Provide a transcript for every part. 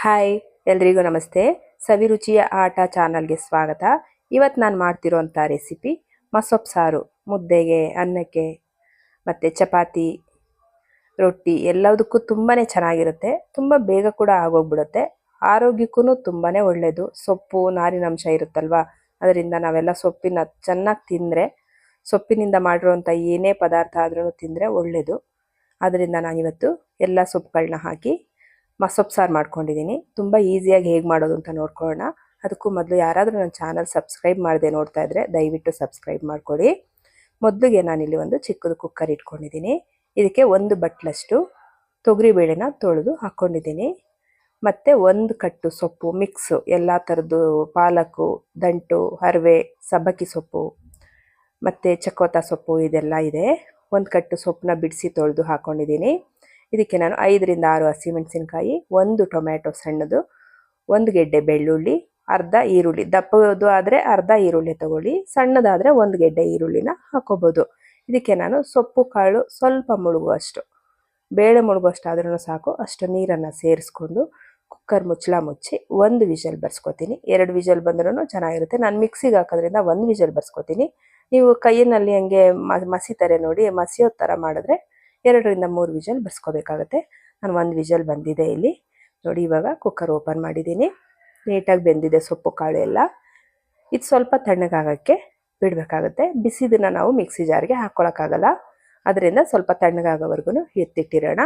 Hi ಎಲ್ರಿಗೂ ನಮಸ್ತೆ. ಸವಿರುಚಿಯ ಆಟ ಚಾನಲ್ಗೆ ಸ್ವಾಗತ. ಇವತ್ತು ನಾನು ಮಾಡ್ತಿರೋಂಥ ರೆಸಿಪಿ ಮಸೊಪ್ಪು ಸಾರು, ಮುದ್ದೆಗೆ, ಅನ್ನಕ್ಕೆ ಮತ್ತು ಚಪಾತಿ, ರೊಟ್ಟಿ ಎಲ್ಲದಕ್ಕೂ ತುಂಬಾ ಚೆನ್ನಾಗಿರುತ್ತೆ. ತುಂಬ ಬೇಗ ಕೂಡ ಆಗೋಗ್ಬಿಡುತ್ತೆ. ಆರೋಗ್ಯಕ್ಕೂ ತುಂಬಾ ಒಳ್ಳೆಯದು ಸೊಪ್ಪು ನಾರಿನಂಶ ಇರುತ್ತಲ್ವ? ಅದರಿಂದ ನಾವೆಲ್ಲ ಸೊಪ್ಪಿನ ಚೆನ್ನಾಗಿ ತಿಂದರೆ, ಸೊಪ್ಪಿನಿಂದ ಮಾಡಿರುವಂಥ ಏನೇ ಪದಾರ್ಥ ಆದ್ರೂ ತಿಂದರೆ ಒಳ್ಳೆಯದು ಅದರಿಂದ ನಾನಿವತ್ತು ಎಲ್ಲ ಸೊಪ್ಪುಗಳನ್ನ ಹಾಕಿ ಮಸೊಪ್ಪು ಸಾರು ಮಾಡ್ಕೊಂಡಿದ್ದೀನಿ. ತುಂಬ ಈಸಿಯಾಗಿ ಹೇಗೆ ಮಾಡೋದು ಅಂತ ನೋಡ್ಕೊಳ್ಳೋಣ. ಅದಕ್ಕೂ ಮೊದಲು ಯಾರಾದರೂ ನನ್ನ ಚಾನಲ್ ಸಬ್ಸ್ಕ್ರೈಬ್ ಮಾಡದೆ ನೋಡ್ತಾ ಇದ್ದರೆ ದಯವಿಟ್ಟು ಸಬ್ಸ್ಕ್ರೈಬ್ ಮಾಡ್ಕೊಳ್ಳಿ ಮೊದಲಿಗೆ ನಾನಿಲ್ಲಿ ಒಂದು ಚಿಕ್ಕದು ಕುಕ್ಕರ್ ಇಟ್ಕೊಂಡಿದ್ದೀನಿ. ಇದಕ್ಕೆ ಒಂದು ಬಟ್ಲಷ್ಟು ತೊಗರಿಬೇಳೆನ ತೊಳೆದು ಹಾಕ್ಕೊಂಡಿದ್ದೀನಿ. ಮತ್ತು ಒಂದು ಕಟ್ಟು ಸೊಪ್ಪು, ಮಿಕ್ಸು, ಎಲ್ಲ ಥರದ್ದು ಪಾಲಕು, ದಂಟು, ಹರವೆ, ಸಬ್ಬಕ್ಕಿ ಸೊಪ್ಪು, ಮತ್ತು ಚಕೋತ ಸೊಪ್ಪು ಇದೆಲ್ಲ ಇದೆ. ಒಂದು ಕಟ್ಟು ಸೊಪ್ಪನ್ನ ಬಿಡಿಸಿ ತೊಳೆದು ಹಾಕ್ಕೊಂಡಿದ್ದೀನಿ. ಇದಕ್ಕೆ ನಾನು ಐದರಿಂದ ಆರು ಹಸಿಮೆಣಸಿನಕಾಯಿ ಒಂದು ಟೊಮ್ಯಾಟೊ ಸಣ್ಣದು, ಒಂದು ಗೆಡ್ಡೆ ಬೆಳ್ಳುಳ್ಳಿ, ಅರ್ಧ ಈರುಳ್ಳಿ. ದಪ್ಪದು ಆದರೆ ಅರ್ಧ ಈರುಳ್ಳಿ ತಗೊಳ್ಳಿ, ಸಣ್ಣದಾದರೆ ಒಂದು ಗೆಡ್ಡೆ ಈರುಳ್ಳಿನ ಹಾಕೋಬೋದು. ಇದಕ್ಕೆ ನಾನು ಸೊಪ್ಪು, ಕಾಳು ಸ್ವಲ್ಪ ಮುಳುಗುವಷ್ಟು. ಬೇಳೆ ಮುಳುಗುವಷ್ಟಾದ್ರೂ ಸಾಕು. ಅಷ್ಟು ನೀರನ್ನು ಸೇರಿಸ್ಕೊಂಡು ಕುಕ್ಕರ್ ಮುಚ್ಚಳ ಮುಚ್ಚಿ ಒಂದು ವಿಷಲ್ ಬರ್ಸ್ಕೊತೀನಿ. ಎರಡು ವಿಷಲ್ ಬಂದ್ರೂ ಚೆನ್ನಾಗಿರುತ್ತೆ. ನಾನು ಮಿಕ್ಸಿಗೆ ಹಾಕೋದ್ರಿಂದ ಒಂದು ವಿಷಲ್ ಬರ್ಸ್ಕೊತೀನಿ. ನೀವು ಕೈಯಲ್ಲಿ ಹಂಗೆ ಮಸಿತಾರೆ ನೋಡಿ, ಮಸಿಯೋ ಥರ ಮಾಡಿದ್ರೆ ಎರಡರಿಂದ ಮೂರು ವಿಜಲ್ ಬಸ್ಕೋಬೇಕಾಗತ್ತೆ ನಾನು ಒಂದು ವಿಜಲ್ ಬಂದಿದೆ ಇಲ್ಲಿ. ನೋಡಿ, ಇವಾಗ ಕುಕ್ಕರ್ ಓಪನ್ ಮಾಡಿದ್ದೀನಿ. ನೀಟಾಗಿ ಬೆಂದಿದೆ ಸೊಪ್ಪು ಕಾಳು ಎಲ್ಲ. ಇದು ಸ್ವಲ್ಪ ತಣ್ಣಗಾಗೋಕ್ಕೆ ಬಿಡಬೇಕಾಗುತ್ತೆ. ಬಿಸಿದನ್ನ ನಾವು ಮಿಕ್ಸಿ ಜಾರ್ಗೆ ಹಾಕ್ಕೊಳಕ್ಕಾಗಲ್ಲ ಅದರಿಂದ ಸ್ವಲ್ಪ ತಣ್ಣಗಾಗೋವರೆಗೂ ಎತ್ತಿಟ್ಟಿರೋಣ.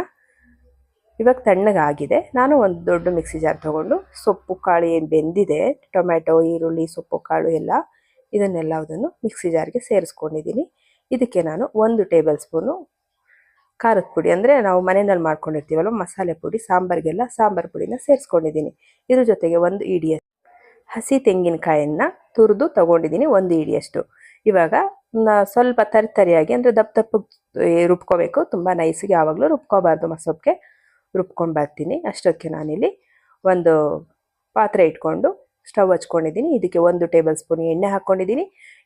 ಇವಾಗ ತಣ್ಣಗಾಗಿದೆ. ನಾನು ಒಂದು ದೊಡ್ಡ ಮಿಕ್ಸಿ ಜಾರ್ ತೊಗೊಂಡು ಸೊಪ್ಪು ಕಾಳು ಏನು ಬೆಂದಿದೆ, ಟೊಮ್ಯಾಟೊ, ಈರುಳ್ಳಿ, ಸೊಪ್ಪು ಕಾಳು ಎಲ್ಲ ಇದನ್ನೆಲ್ಲದನ್ನು ಮಿಕ್ಸಿ ಜಾರ್ಗೆ ಸೇರಿಸ್ಕೊಂಡಿದ್ದೀನಿ. ಇದಕ್ಕೆ ನಾನು ಒಂದು ಟೇಬಲ್ ಸ್ಪೂನು ಖಾರದ ಪುಡಿ ಅಂದರೆ ನಾವು ಮನೆಯಲ್ಲಿ ಮಾಡ್ಕೊಂಡಿರ್ತೀವಲ್ಲ ಮಸಾಲೆ ಪುಡಿ, ಸಾಂಬಾರಿಗೆಲ್ಲ ಸಾಂಬಾರು ಪುಡಿನ ಸೇರಿಸ್ಕೊಂಡಿದ್ದೀನಿ. ಇದ್ರ ಜೊತೆಗೆ ಒಂದು ಇಡಿಯ ಹಸಿ ತೆಂಗಿನಕಾಯನ್ನು ತುರಿದು ತಗೊಂಡಿದ್ದೀನಿ, ಒಂದು ಇಡಿಯಷ್ಟು. ಇವಾಗ ಸ್ವಲ್ಪ ತರಿತರಿಯಾಗಿ ಅಂದರೆ ದಪ್ಪ ದಪ್ಪ ರುಬ್ಕೋಬೇಕು, ತುಂಬ ನೈಸಿಗೆ ಯಾವಾಗಲೂ ರುಬ್ಕೋಬಾರ್ದು ಮಸೊಪ್ಪಿಗೆ ರುಬ್ಕೊಂಡು ಬರ್ತೀನಿ, ಅಷ್ಟಕ್ಕೆ ನಾನಿಲ್ಲಿ ಒಂದು ಪಾತ್ರೆ ಇಟ್ಕೊಂಡು ಸ್ಟವ್ ಹಚ್ಕೊಂಡಿದ್ದೀನಿ. ಇದಕ್ಕೆ ಒಂದು ಟೇಬಲ್ ಸ್ಪೂನ್ ಎಣ್ಣೆ ಹಾಕ್ಕೊಂಡಿದ್ದೀನಿ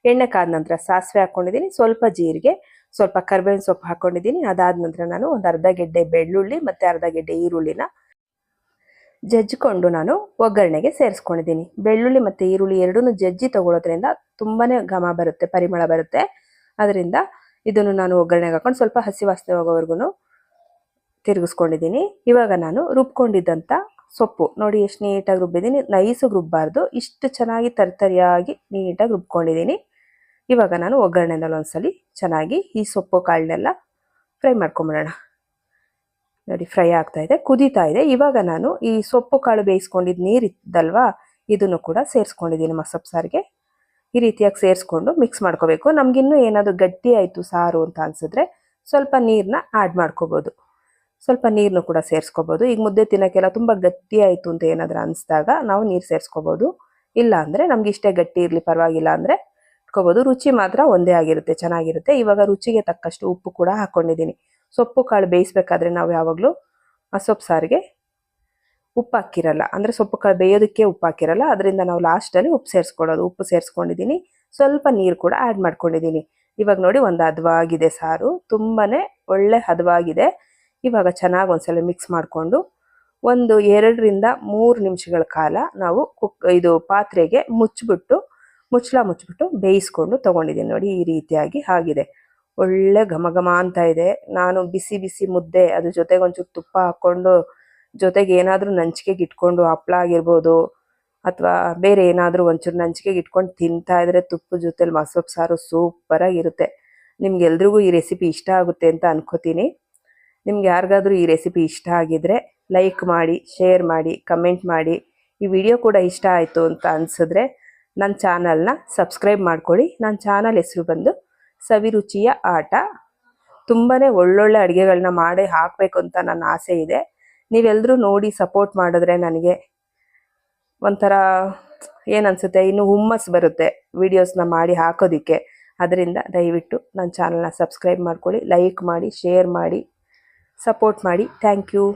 ಎಣ್ಣೆ ಕಾದ ನಂತರ ಸಾಸಿವೆ ಹಾಕ್ಕೊಂಡಿದ್ದೀನಿ ಸ್ವಲ್ಪ ಜೀರಿಗೆ ಸ್ವಲ್ಪ ಕರ್ಬೇವಿನ ಸೊಪ್ಪು ಹಾಕೊಂಡಿದ್ದೀನಿ. ಅದಾದ ನಂತರ ನಾನು ಒಂದು ಅರ್ಧ ಗೆಡ್ಡೆ ಬೆಳ್ಳುಳ್ಳಿ ಮತ್ತು ಅರ್ಧ ಗೆಡ್ಡೆ ಈರುಳ್ಳಿನ ಜಜ್ಜಿಕೊಂಡು ನಾನು ಒಗ್ಗರಣೆಗೆ ಸೇರಿಸ್ಕೊಂಡಿದ್ದೀನಿ. ಬೆಳ್ಳುಳ್ಳಿ ಮತ್ತು ಈರುಳ್ಳಿ ಎರಡೂ ಜಜ್ಜಿ ತಗೊಳ್ಳೋದ್ರಿಂದ ತುಂಬಾ ಘಮ ಬರುತ್ತೆ, ಪರಿಮಳ ಬರುತ್ತೆ. ಅದರಿಂದ ಇದನ್ನು ನಾನು ಒಗ್ಗರಣೆಗೆ ಹಾಕೊಂಡು ಸ್ವಲ್ಪ ಹಸಿ ವಾಸನೆ ಹೋಗೋವರೆಗೂ ತಿರುಗಿಸ್ಕೊಂಡಿದ್ದೀನಿ. ಇವಾಗ ನಾನು ರುಬ್ಕೊಂಡಿದ್ದಂಥ ಸೊಪ್ಪು. ನೋಡಿ ಎಷ್ಟು ನೀಟಾಗಿ ರುಬ್ಬಿದ್ದೀನಿ. ನೈಸಿಗೆ ರುಬ್ಬಾರ್ದು. ಇಷ್ಟು ಚೆನ್ನಾಗಿ ತರ್ತರಿಯಾಗಿ ನೀಟಾಗಿ ರುಬ್ಕೊಂಡಿದ್ದೀನಿ. ಇವಾಗ ನಾನು ಒಗ್ಗರಣೆನಲ್ಲಿ ಒಂದ್ಸಲಿ ಚೆನ್ನಾಗಿ ಈ ಸೊಪ್ಪು ಕಾಳನ್ನೆಲ್ಲ ಫ್ರೈ ಮಾಡ್ಕೊಂಬಿಡೋಣ. ನೋಡಿ, ಫ್ರೈ ಆಗ್ತಾ ಇದೆ, ಕುದೀತಾ ಇದೆ. ಇವಾಗ ನಾನು ಈ ಸೊಪ್ಪು ಕಾಳು ಬೇಯಿಸ್ಕೊಂಡಿದ್ದು ನೀರು ಇದ್ದಲ್ವಾ ಇದನ್ನು ಕೂಡ ಸೇರಿಸ್ಕೊಂಡಿದ್ದೀನಿ ಮಸಪ್ ಸಾರಿಗೆ. ಈ ರೀತಿಯಾಗಿ ಸೇರಿಸ್ಕೊಂಡು ಮಿಕ್ಸ್ ಮಾಡ್ಕೋಬೇಕು. ನಮಗಿನ್ನೂ ಏನಾದರೂ ಗಟ್ಟಿ ಆಯಿತು ಸಾರು ಅಂತ ಅನ್ಸಿದ್ರೆ ಸ್ವಲ್ಪ ನೀರನ್ನ ಆ್ಯಡ್ ಮಾಡ್ಕೋಬೋದು. ಸ್ವಲ್ಪ ನೀರನ್ನು ಕೂಡ ಸೇರಿಸ್ಕೋಬೋದು. ಈಗ ಮುದ್ದೆ ತಿನ್ನೋಕ್ಕೆಲ್ಲ ತುಂಬ ಗಟ್ಟಿ ಆಯಿತು ಅಂತ ಏನಾದರೂ ಅನಿಸಿದಾಗ ನಾವು ನೀರು ಸೇರಿಸ್ಕೋಬೋದು. ಇಲ್ಲ ಅಂದರೆ ಗಟ್ಟಿ ಇರಲಿ ಪರವಾಗಿಲ್ಲ ಅಂದರೆ ಇಟ್ಕೋಬೋದು ರುಚಿ ಮಾತ್ರ ಒಂದೇ ಆಗಿರುತ್ತೆ, ಚೆನ್ನಾಗಿರುತ್ತೆ. ಇವಾಗ ರುಚಿಗೆ ತಕ್ಕಷ್ಟು ಉಪ್ಪು ಕೂಡ ಹಾಕ್ಕೊಂಡಿದ್ದೀನಿ ಸೊಪ್ಪು ಕಾಳು ಬೇಯಿಸ್ಬೇಕಾದ್ರೆ ನಾವು ಯಾವಾಗಲೂ ಆ ಸೊಪ್ಪು ಸಾರಿಗೆ ಉಪ್ಪು ಹಾಕಿರಲ್ಲ. ಅಂದರೆ ಸೊಪ್ಪು ಕಾಳು ಬೇಯೋದಕ್ಕೆ ಉಪ್ಪು ಹಾಕಿರಲ್ಲ. ಅದರಿಂದ ನಾವು ಲಾಸ್ಟಲ್ಲಿ ಉಪ್ಪು ಸೇರಿಸ್ಕೊಳ್ಳೋದು. ಉಪ್ಪು ಸೇರಿಸ್ಕೊಂಡಿದ್ದೀನಿ. ಸ್ವಲ್ಪ ನೀರು ಕೂಡ ಆ್ಯಡ್ ಮಾಡ್ಕೊಂಡಿದ್ದೀನಿ. ಇವಾಗ ನೋಡಿ ಒಂದು ಹದವಾಗಿದೆ ಸಾರು. ತುಂಬಾ ಒಳ್ಳೆ ಹದವಾಗಿದೆ. ಇವಾಗ ಚೆನ್ನಾಗಿ ಒಂದ್ಸಲ ಮಿಕ್ಸ್ ಮಾಡಿಕೊಂಡು ಒಂದು ಎರಡರಿಂದ ಮೂರು ನಿಮಿಷಗಳ ಕಾಲ ನಾವು ಕುಕ್ ಇದು ಪಾತ್ರೆಗೆ ಮುಚ್ಚಿಬಿಟ್ಟು ಮುಚ್ಚಳ ಮುಚ್ಚಿಬಿಟ್ಟು ಬೇಯಿಸ್ಕೊಂಡು ತೊಗೊಂಡಿದ್ದೀನಿ ನೋಡಿ ಈ ರೀತಿಯಾಗಿ ಆಗಿದೆ. ಒಳ್ಳೆ ಘಮ ಘಮ ಅಂತ ಇದೆ. ನಾನು ಬಿಸಿ ಬಿಸಿ ಮುದ್ದೆ ಅದ್ರ ಜೊತೆಗೆ ಒಂಚೂರು ತುಪ್ಪ ಹಾಕ್ಕೊಂಡು ಜೊತೆಗೆ ಏನಾದರೂ ನಂಚಿಕೆಗೆ ಇಟ್ಕೊಂಡು ಹಪ್ಪಳ ಆಗಿರ್ಬೋದು ಅಥವಾ ಬೇರೆ ಏನಾದರೂ ಒಂಚೂರು ನಂಚಿಕೆಗೆ ಇಟ್ಕೊಂಡು ತಿಂತಾ ಇದ್ರೆ ತುಪ್ಪದ ಜೊತೆಲಿ ಮಸೊಪ್ಪು ಸಾರು ಸೂಪರಾಗಿರುತ್ತೆ ನಿಮ್ಗೆಲ್ರಿಗೂ ಈ ರೆಸಿಪಿ ಇಷ್ಟ ಆಗುತ್ತೆ ಅಂತ ಅನ್ಕೋತೀನಿ. ನಿಮ್ಗೆ ಯಾರಿಗಾದ್ರೂ ಈ ರೆಸಿಪಿ ಇಷ್ಟ ಆಗಿದ್ರೆ ಲೈಕ್ ಮಾಡಿ, ಶೇರ್ ಮಾಡಿ, ಕಮೆಂಟ್ ಮಾಡಿ. ಈ ವಿಡಿಯೋ ಕೂಡ ಇಷ್ಟ ಆಯಿತು ಅಂತ ಅನಿಸಿದ್ರೆ ನನ್ನ ಚಾನಲ್ನ ಸಬ್ಸ್ಕ್ರೈಬ್ ಮಾಡ್ಕೊಳ್ಳಿ. ನನ್ನ ಚಾನಲ್ ಹೆಸರು ಬಂದು ಸವಿರುಚಿಯ ಆಟ. ತುಂಬಾ ಒಳ್ಳೊಳ್ಳೆ ಅಡುಗೆಗಳನ್ನ ಮಾಡಿ ಹಾಕಬೇಕು ಅಂತ ನನ್ನ ಆಸೆ ಇದೆ. ನೀವೆಲ್ಲರೂ ನೋಡಿ ಸಪೋರ್ಟ್ ಮಾಡಿದ್ರೆ ನನಗೆ ಒಂಥರ ಏನನ್ಸುತ್ತೆ? ಇನ್ನು ಹುಮ್ಮಸ್ ಬರುತ್ತೆ ವಿಡಿಯೋಸ್ನ ಮಾಡಿ ಹಾಕೋದಿಕ್ಕೆ. ಅದರಿಂದ ದಯವಿಟ್ಟು ನನ್ನ ಚಾನಲ್ನ ಸಬ್ಸ್ಕ್ರೈಬ್ ಮಾಡ್ಕೊಳ್ಳಿ. ಲೈಕ್ ಮಾಡಿ, ಶೇರ್ ಮಾಡಿ, ಸಪೋರ್ಟ್ ಮಾಡಿ. Thank you.